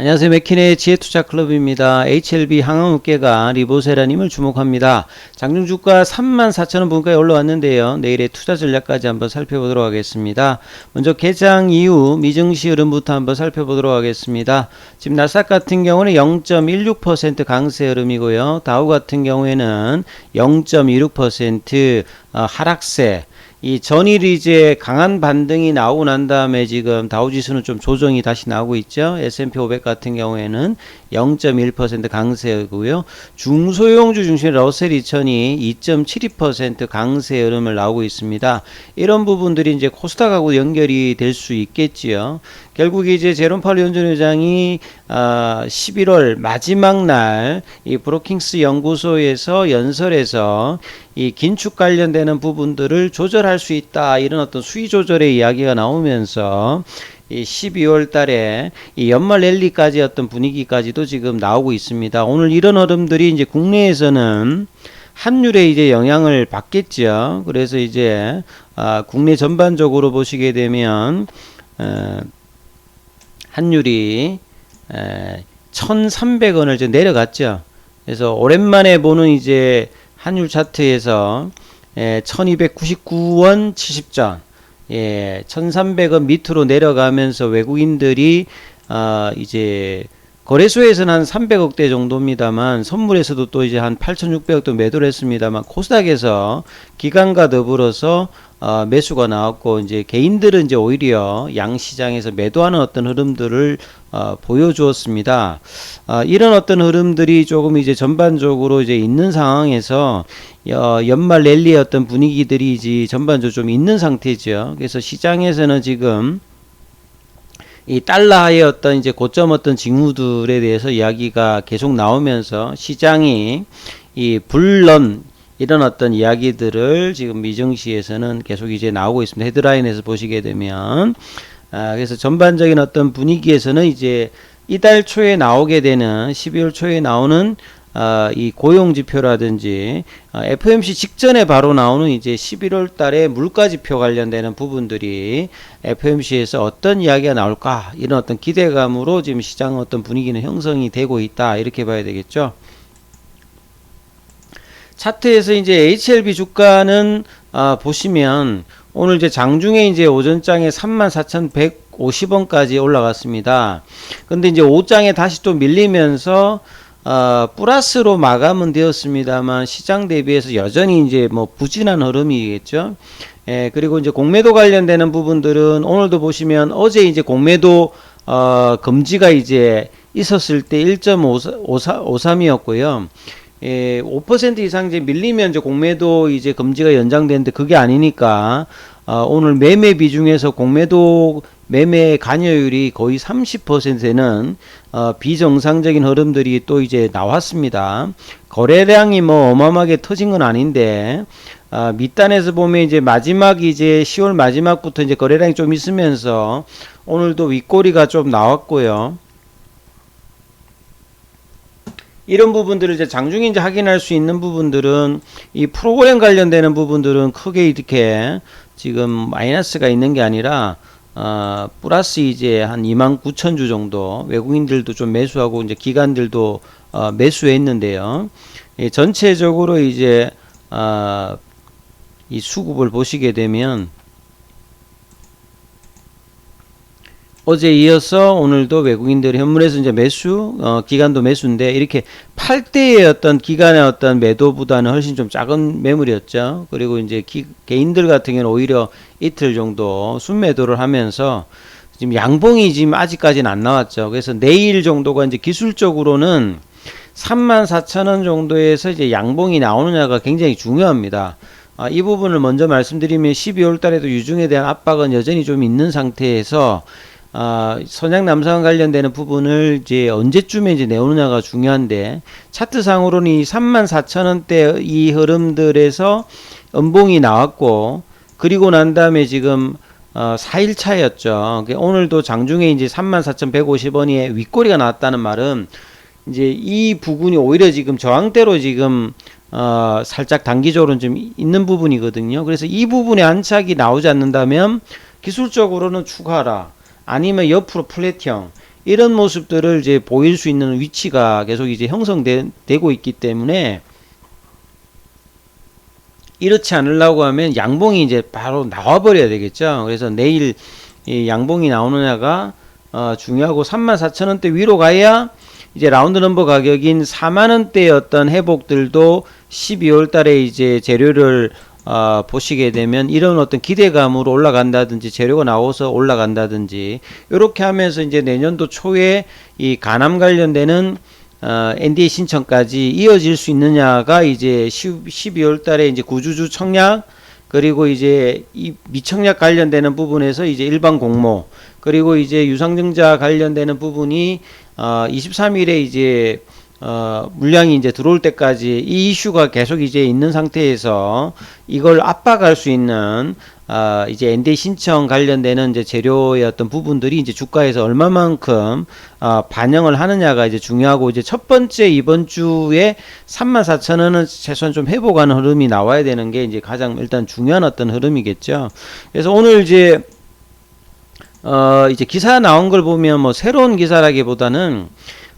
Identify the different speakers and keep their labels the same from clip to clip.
Speaker 1: 안녕하세요. 맥킨의 지혜투자 클럽입니다. HLB 항공업계가 리보세라님을 주목합니다. 장중 주가 34,000원 분가에 올라왔는데요. 내일의 투자 전략까지 한번 살펴보도록 하겠습니다. 먼저 개장 이후 미증시 흐름부터 한번 살펴보도록 하겠습니다. 지금 나스닥 같은 경우는 0.16% 강세 흐름이고요. 다우 같은 경우에는 0.26% 어, 하락세 이 전일 이제 강한 반등이 나오고 난 다음에 지금 다우지수는 좀 조정이 다시 나오고 있죠. S&P 500 같은 경우에는 0.1% 강세고요. 중소형주 중심 러셀 2000이 2.72% 강세 흐름을 나오고 있습니다. 이런 부분들이 이제 코스닥하고 연결이 될 수 있겠지요. 결국 이제 제롬 파월 연준 의장이 어, 11월 마지막 날 이 브로킹스 연구소에서 연설에서 이 긴축 관련되는 부분들을 조절할 수 있다 이런 어떤 수위 조절의 이야기가 나오면서 이 12월 달에 이 연말 랠리까지 어떤 분위기까지도 지금 나오고 있습니다. 오늘 이런 흐름들이 이제 국내에서는 환율에 이제 영향을 받겠죠. 그래서 이제 아, 국내 전반적으로 보시게 되면 어, 환율이 에, 1,300원을 이제 내려갔죠. 그래서 오랜만에 보는 이제 환율 차트에서 에, 1,299원 70전, 예, 1,300원 밑으로 내려가면서 외국인들이 아, 이제 거래소에서는 한 300억대 정도입니다만 선물에서도 또 이제 한 8,600억도 매도를 했습니다만 코스닥에서 기관과 더불어서 어, 매수가 나왔고 이제 개인들은 이제 오히려 양 시장에서 매도하는 어떤 흐름들을 어, 보여주었습니다. 어, 이런 어떤 흐름들이 조금 이제 전반적으로 이제 있는 상황에서 어, 연말 랠리의 어떤 분위기들이 이제 전반적으로 좀 있는 상태죠. 그래서 시장에서는 지금 이 달러의 어떤 이제 고점 어떤 징후들에 대해서 이야기가 계속 나오면서 시장이 이 불런 이런 어떤 이야기들을 지금 미증시에서는 계속 이제 나오고 있습니다. 헤드라인에서 보시게 되면 아, 그래서 전반적인 어떤 분위기에서는 이제 이달 초에 나오게 되는 12월 초에 나오는 어, 이 고용 지표라든지 어, FOMC 직전에 바로 나오는 이제 11월 달에 물가 지표 관련되는 부분들이 FOMC에서 어떤 이야기가 나올까 이런 어떤 기대감으로 지금 시장 어떤 분위기는 형성이 되고 있다 이렇게 봐야 되겠죠. 차트에서 이제 HLB 주가는 아, 보시면 오늘 이제 장중에 이제 오전장에 34,150원까지 올라갔습니다. 근데 이제 오장에 다시 또 밀리면서 어, 플러스로 마감은 되었습니다만 시장 대비해서 여전히 이제 뭐 부진한 흐름이겠죠. 예, 그리고 이제 공매도 관련되는 부분들은 오늘도 보시면 어제 이제 공매도 어, 금지가 이제 있었을 때 1.53이었고요. 예, 5% 이상 이제 밀리면 이제 공매도 이제 금지가 연장되는데 그게 아니니까 어, 오늘 매매 비중에서 공매도 매매 관여율이 거의 30%는 어, 비정상적인 흐름들이 또 이제 나왔습니다. 거래량이 뭐 어마어마하게 터진 건 아닌데 어, 밑단에서 보면 이제 마지막 이제 10월 마지막부터 이제 거래량이 좀 있으면서 오늘도 윗꼬리가 좀 나왔고요. 이런 부분들을 이제 장중에 이제 확인할 수 있는 부분들은 이 프로그램 관련되는 부분들은 크게 이렇게 지금 마이너스가 있는 게 아니라 어, 플러스 이제 한 2만 9천 주 정도 외국인들도 좀 매수하고 이제 기관들도 어, 매수했는데요. 예, 전체적으로 이제 어, 이 수급을 보시게 되면 어제 이어서 오늘도 외국인들이 현물에서 이제 매수, 어, 기간도 매수인데 이렇게 8대의 어떤 기간의 어떤 매도보다는 훨씬 좀 작은 매물이었죠. 그리고 이제 기, 개인들 같은 경우는 오히려 이틀 정도 순매도를 하면서 지금 양봉이 지금 아직까지는 안 나왔죠. 그래서 내일 정도가 이제 기술적으로는 34,000원 정도에서 이제 양봉이 나오느냐가 굉장히 중요합니다. 아, 이 부분을 먼저 말씀드리면 12월 달에도 유중에 대한 압박은 여전히 좀 있는 상태에서 아, 선양 남성 관련되는 부분을 이제 언제쯤에 이제 내오느냐가 중요한데 차트상으로는 이 34,000원대 이 흐름들에서 음봉이 나왔고 그리고 난 다음에 지금 어, 4일 차였죠. 오늘도 장중에 이제 34,150원이 윗꼬리가 나왔다는 말은 이제 이 부분이 오히려 지금 저항대로 지금 어, 살짝 단기적으로는 좀 있는 부분이거든요. 그래서 이 부분에 안착이 나오지 않는다면 기술적으로는 추가하라. 아니면 옆으로 플랫형 이런 모습들을 이제 보일 수 있는 위치가 계속 이제 형성되고 있기 때문에 이렇지 않으려고 하면 양봉이 이제 바로 나와 버려야 되겠죠. 그래서 내일 이 양봉이 나오느냐가 어, 중요하고 34,000원대 위로 가야 이제 라운드 넘버 가격인 4만 원대의 어떤 회복들도 12월 달에 이제 재료를 어, 보시게 되면 이런 어떤 기대감으로 올라간다든지 재료가 나와서 올라간다든지 이렇게 하면서 이제 내년도 초에 이 가남 관련되는 어, NDA 신청까지 이어질 수 있느냐가 이제 10, 12월 달에 이제 구주주 청약 그리고 이제 이 미청약 관련되는 부분에서 이제 일반 공모 그리고 이제 유상증자 관련되는 부분이 어 23일에 이제 어 물량이 이제 들어올 때까지 이 이슈가 계속 이제 있는 상태에서 이걸 압박할 수 있는 아, 이제 ND 신청 관련되는 이제 재료의 어떤 부분들이 이제 주가에서 얼마만큼 아, 반영을 하느냐가 이제 중요하고 이제 첫 번째 이번 주에 34,000원은 최소한 좀 회복하는 흐름이 나와야 되는 게 이제 가장 일단 중요한 어떤 흐름이겠죠. 그래서 오늘 이제 어, 이제 기사 나온 걸 보면 뭐 새로운 기사라기보다는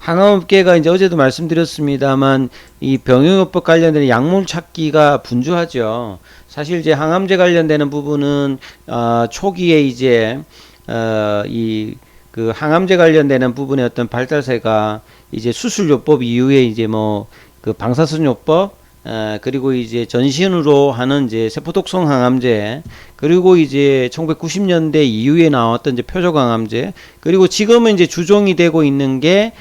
Speaker 1: 항암업계가 이제 어제도 말씀드렸습니다만 이 병용요법 관련된 약물 찾기가 분주하죠. 사실 이제 항암제 관련되는 부분은 어, 초기에 이제 어, 이 그 항암제 관련되는 부분의 어떤 발달세가 이제 수술요법 이후에 이제 뭐 그 방사선요법 어, 그리고 이제 전신으로 하는 이제 세포독성 항암제, 그리고 이제 1990년대 이후에 나왔던 이제 표적 항암제, 그리고 지금은 이제 주종이 되고 있는 게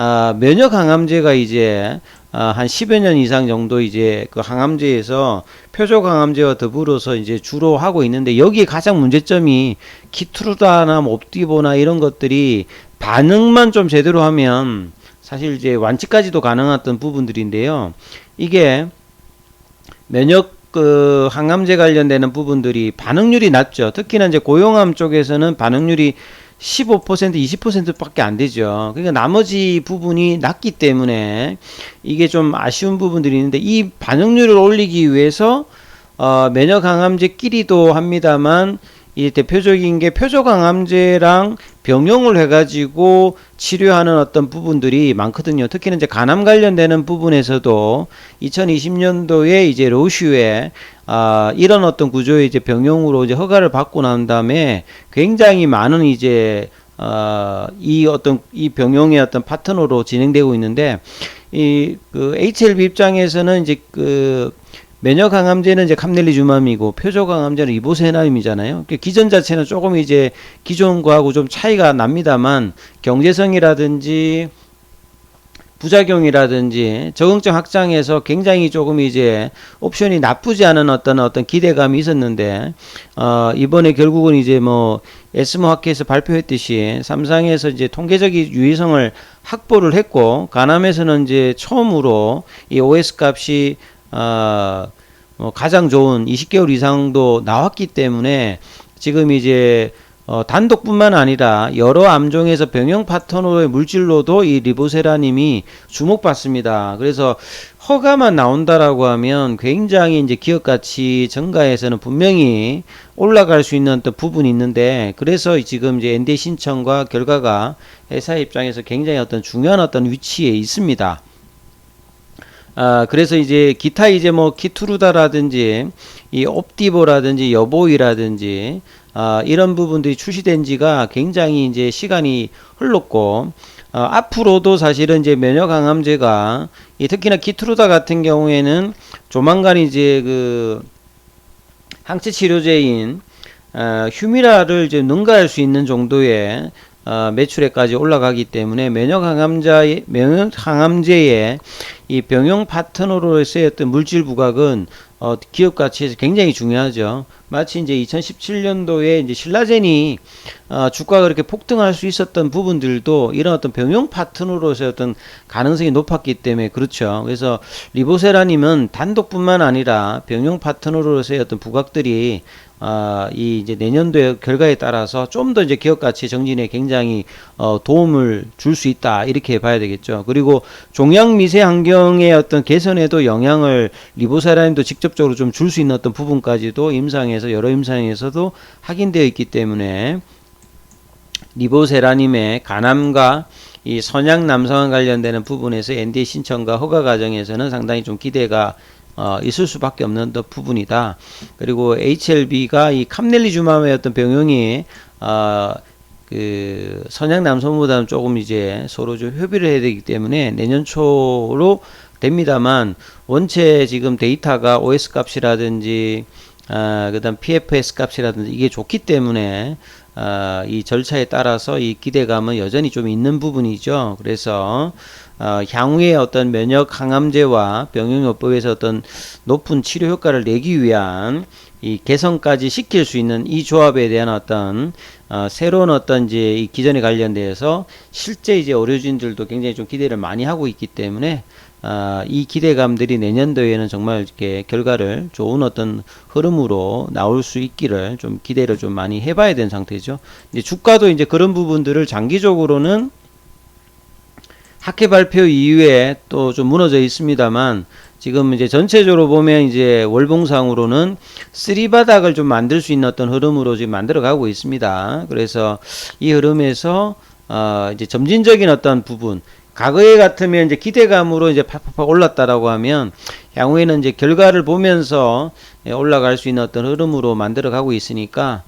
Speaker 1: 아, 면역 항암제가 이제 아, 한 10여 년 이상 정도 이제 그 항암제에서 표적 항암제와 더불어서 이제 주로 하고 있는데 여기에 가장 문제점이 키트루다나 뭐 옵티보나 이런 것들이 반응만 좀 제대로 하면 사실 이제 완치까지도 가능했던 부분들인데요. 이게 면역 그 항암제 관련되는 부분들이 반응률이 낮죠. 특히나 이제 고용암 쪽에서는 반응률이 15% 20%밖에 안 되죠. 그러니까 나머지 부분이 낮기 때문에 이게 좀 아쉬운 부분들이 있는데 이 반응률을 올리기 위해서 어 면역 항암제끼리도 합니다만 이 대표적인 게 표적항암제랑 병용을 해가지고 치료하는 어떤 부분들이 많거든요. 특히는 이제 간암 관련되는 부분에서도 2020년도에 이제 로슈에 아, 이런 어떤 구조의 이제 병용으로 이제 허가를 받고 난 다음에 굉장히 많은 이제 어, 이 어떤 이 병용의 어떤 파트너로 진행되고 있는데 이 그 HLB 입장에서는 이제 그 면역 항암제는 이제 감넬리주맘이고 표적 항암제는 이보세나임이잖아요. 그 기전 자체는 조금 이제 기존 거하고 좀 차이가 납니다만 경제성이라든지 부작용이라든지 적응증 확장에서 굉장히 조금 이제 옵션이 나쁘지 않은 어떤 어떤 기대감이 있었는데 어 이번에 결국은 이제 뭐 에스모 학회에서 발표했듯이 삼상에서 이제 통계적인 유의성을 확보를 했고 가남에서는 이제 처음으로 이 OS 값이 어, 뭐 가장 좋은 20개월 이상도 나왔기 때문에 지금 이제 어, 단독뿐만 아니라 여러 암종에서 병용 파트너의 물질로도 이 리보세라님이 주목받습니다. 그래서 허가만 나온다라고 하면 굉장히 이제 기업 가치 증가에서는 분명히 올라갈 수 있는 어떤 부분이 있는데 그래서 지금 이제 ND 신청과 결과가 회사 입장에서 굉장히 어떤 중요한 어떤 위치에 있습니다. 아, 그래서 이제 기타 이제 뭐 키투르다라든지 이 옵티보라든지 여보이라든지 아, 이런 부분들이 출시된 지가 굉장히 이제 시간이 흘렀고 어, 앞으로도 사실은 이제 면역 항암제가 이 특히나 키트루다 같은 경우에는 조만간 이제 그 항체 치료제인 어, 휴미라를 이제 능가할 수 있는 정도의 어, 매출액까지 올라가기 때문에 면역 항암자의 면역 항암제의 이 병용 파트너로서의 어떤 물질 부각은 어, 기업 가치에서 굉장히 중요하죠. 마치 이제 2017년도에 이제 신라젠이 어, 주가가 그렇게 폭등할 수 있었던 부분들도 이런 어떤 병용 파트너로서의 어떤 가능성이 높았기 때문에 그렇죠. 그래서 리보세라님은 단독뿐만 아니라 병용 파트너로서의 어떤 부각들이 아, 이 이제 내년도의 결과에 따라서 좀 더 이제 기업 가치 정진에 굉장히 어, 도움을 줄 수 있다 이렇게 봐야 되겠죠. 그리고 종양 미세 환경 의 어떤 개선에도 영향을 리보사라님도 직접적으로 좀 줄 수 있는 어떤 부분까지도 임상에서 여러 임상에서도 확인되어 있기 때문에 리보세라님의 간암과 이 선양 남성과 관련되는 부분에서 NDA 신청과 허가 과정에서는 상당히 좀 기대가 어, 있을 수밖에 없는 더 부분이다. 그리고 HLB가 이 캄넬리주맘의 어떤 병용이 어, 그 선양 남성보다는 조금 이제 서로 좀 협의를 해야 되기 때문에 내년 초로 됩니다만 원체 지금 데이터가 OS 값이라든지 아, 그다음 PFS 값이라든지 이게 좋기 때문에 아, 이 절차에 따라서 이 기대감은 여전히 좀 있는 부분이죠. 그래서 어, 향후에 어떤 면역 항암제와 병용요법에서 어떤 높은 치료 효과를 내기 위한 이 개선까지 시킬 수 있는 이 조합에 대한 어떤 어, 새로운 어떤 이제 이 기전에 관련돼서 실제 이제 의료진들도 굉장히 좀 기대를 많이 하고 있기 때문에 아, 이 기대감들이 내년도에는 정말 이렇게 결과를 좋은 어떤 흐름으로 나올 수 있기를 좀 기대를 좀 많이 해봐야 되는 상태죠. 이제 주가도 이제 그런 부분들을 장기적으로는 학회 발표 이후에 또 좀 무너져 있습니다만 지금 이제 전체적으로 보면 이제 월봉상으로는 쓰리 바닥을 좀 만들 수 있는 어떤 흐름으로 지금 만들어 가고 있습니다. 그래서 이 흐름에서 어 이제 점진적인 어떤 부분 과거에 같으면 이제 기대감으로 이제 팍팍팍 올랐다라고 하면 향후에는 이제 결과를 보면서 예, 올라갈 수 있는 어떤 흐름으로 만들어 가고 있으니까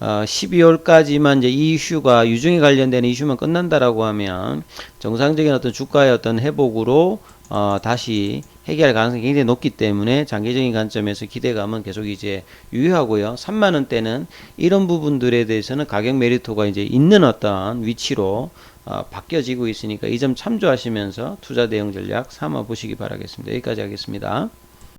Speaker 1: 어, 12월까지만 이제 이 이슈가 유증에 관련되는 이슈만 끝난다라고 하면 정상적인 어떤 주가의 어떤 회복으로 어, 다시 해결할 가능성이 굉장히 높기 때문에 장기적인 관점에서 기대감은 계속 이제 유효하고요. 3만 원대는 이런 부분들에 대해서는 가격 메리트가 이제 있는 어떤 위치로 어, 바뀌어지고 있으니까 이 점 참조하시면서 투자 대응 전략 삼아 보시기 바라겠습니다. 여기까지 하겠습니다.